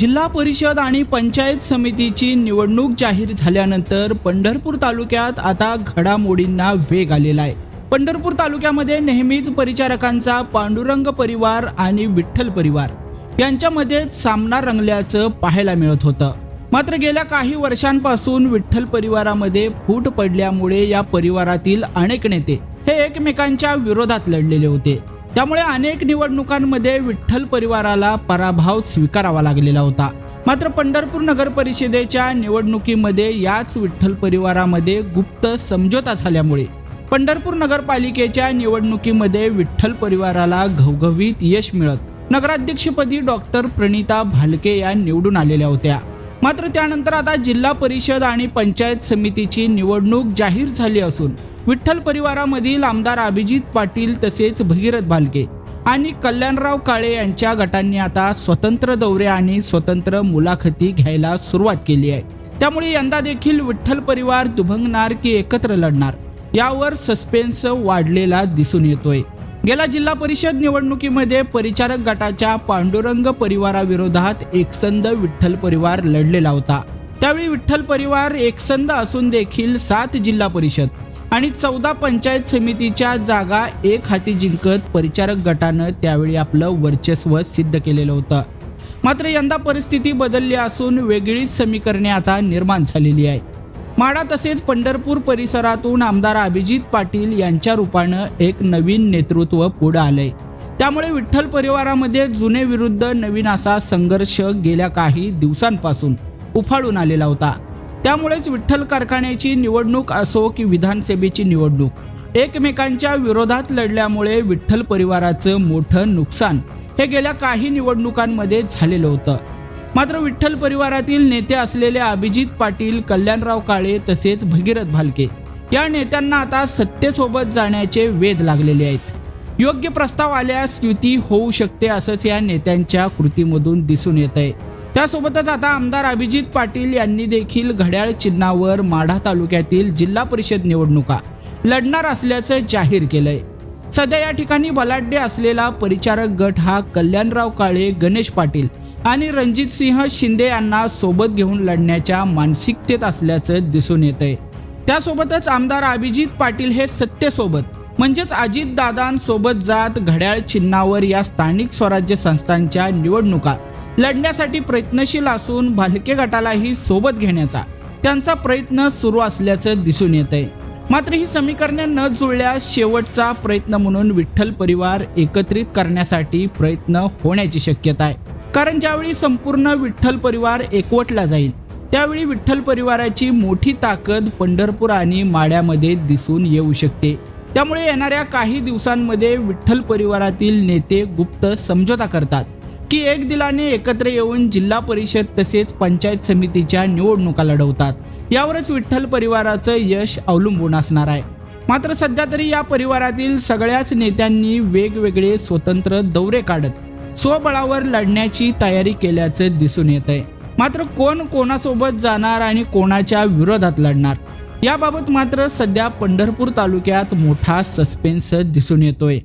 जिल्हा परिषद आणि पंचायत समितीची निवडणूक जाहीर झाल्यानंतर पंढरपूर तालुक्यात आता घडामोडींना वेग आलेला आहे. पंढरपूर तालुक्यामध्ये नेहमीच परिचारकांचा पांडुरंग परिवार आणि विठ्ठल परिवार यांच्यामध्ये सामना रंगल्याचं पाहायला मिळत होतं. मात्र गेल्या काही वर्षांपासून विठ्ठल परिवारामध्ये फूट पडल्यामुळे या परिवारातील अनेक नेते हे एकमेकांच्या विरोधात लढलेले होते. त्यामुळे अनेक निवडणुकांमध्ये विठ्ठल परिवाराला पराभव स्वीकारावा लागलेला होता. मात्र पंढरपूर नगर परिषदेच्या निवडणुकीमध्ये याच विठ्ठल परिवारामध्ये गुप्त समझोता झाल्यामुळे पंढरपूर नगरपालिकेच्या निवडणुकीमध्ये विठ्ठल परिवाराला घवघवीत यश मिळत नगराध्यक्षपदी डॉक्टर प्रणिता भालके या निवडून आलेल्या होत्या. मात्र त्यानंतर आता जिल्हा परिषद आणि पंचायत समितीची निवडणूक जाहीर झाली असून विठ्ठल परिवारामधील आमदार अभिजित पाटील तसेच भगीरथ भालके आणि कल्याणराव काळे यांच्या गटांनी आता स्वतंत्र दौरे आणि स्वतंत्र मुलाखती घ्यायला सुरुवात केली आहे. त्यामुळे यंदा देखील विठ्ठल परिवार दुभंगणार की एकत्र लढणार यावर सस्पेन्स वाढलेला दिसून येतोय. गेल्या जिल्हा परिषद निवडणुकीमध्ये परिचारक गटाच्या पांडुरंग परिवाराविरोधात एकसंध विठ्ठल परिवार लढलेला होता. त्यावेळी विठ्ठल परिवार एकसंध असून देखील सात जिल्हा परिषद आणि चौदा पंचायत समितीच्या जागा एक हाती जिंकत परिचारक गटानं त्यावेळी आपलं वर्चस्व सिद्ध केलेलं होतं. मात्र यंदा परिस्थिती बदलली असून वेगळीच समीकरणे आता निर्माण झालेली आहे माडा तसेच पंढरपूर परिसरातून आमदार अभिजित पाटील यांच्या रूपानं एक नवीन नेतृत्व पुढं आलंय. त्यामुळे विठ्ठल परिवारामध्ये जुने विरुद्ध नवीन असा संघर्ष गेल्या काही दिवसांपासून उफाळून आलेला होता. त्यामुळेच विठ्ठल कारखान्याची निवडणूक असो की विधानसभेची निवडणूक एकमेकांच्या विरोधात लढल्यामुळे विठ्ठल परिवाराचं मोठं नुकसान हे गेल्या काही निवडणुकांमध्ये झालेलं होतं. मात्र विठ्ठल परिवारातील नेते असलेले अभिजित पाटील कल्याणराव काळे तसेच भगीरथ भालके या नेत्यांना आता सत्तेसोबत जाण्याचे वेध लागलेले आहेत. योग्य प्रस्ताव आल्यास युती होऊ शकते असंच या नेत्यांच्या कृतीमधून दिसून येत आहे त्यासोबतच आता आमदार अभिजित पाटील यांनी देखील घड्याळ चिन्हावर माढा तालुक्यातील जिल्हा परिषद निवडणुका लढणार असल्याचं जाहीर केलंय. सध्या या ठिकाणी बलाढ्य असलेला परिचारक गट हा कल्याणराव काळे गणेश पाटील आणि रणजित सिंह शिंदे यांना सोबत घेऊन लढण्याच्या मानसिकतेत असल्याचं दिसून येत आहे त्यासोबतच आमदार अभिजित पाटील हे सत्तेसोबत म्हणजेच अजित दादांसोबत जात घड्याळ चिन्हावर या स्थानिक स्वराज्य संस्थांच्या निवडणुका लढण्यासाठी प्रयत्नशील असून भालके गटालाही सोबत घेण्याचा त्यांचा प्रयत्न सुरू असल्याचं दिसून येत आहे मात्र ही समीकरणे न जुळल्यास शेवटचा प्रयत्न म्हणून विठ्ठल परिवार एकत्रित करण्यासाठी प्रयत्न होण्याची शक्यता आहे. कारण ज्यावेळी संपूर्ण विठ्ठल परिवार एकवटला जाईल त्यावेळी विठ्ठल परिवाराची मोठी ताकद पंढरपूर आणि माड्यामध्ये दिसून येऊ शकते. त्यामुळे येणाऱ्या काही दिवसांमध्ये विठ्ठल परिवारातील नेते गुप्त समझोता करतात. की एक दिलाने एकत्र येऊन जिल्हा परिषद तसेच पंचायत समितीच्या निवडणुका लढवतात. यावरच विठ्ठल परिवाराचं यश अवलंबून असणार आहे. मात्र सध्या तरी या परिवारातील सगळ्याच नेत्यांनी वेगवेगळे स्वतंत्र दौरे काढत स्वबळावर लढण्याची तयारी केल्याचं दिसून येत आहे मात्र कोण कोणासोबत जाणार आणि कोणाच्या विरोधात लढणार? याबाबत मात्र सध्या पंढरपूर तालुक्यात मोठा सस्पेन्स दिसून येतोय.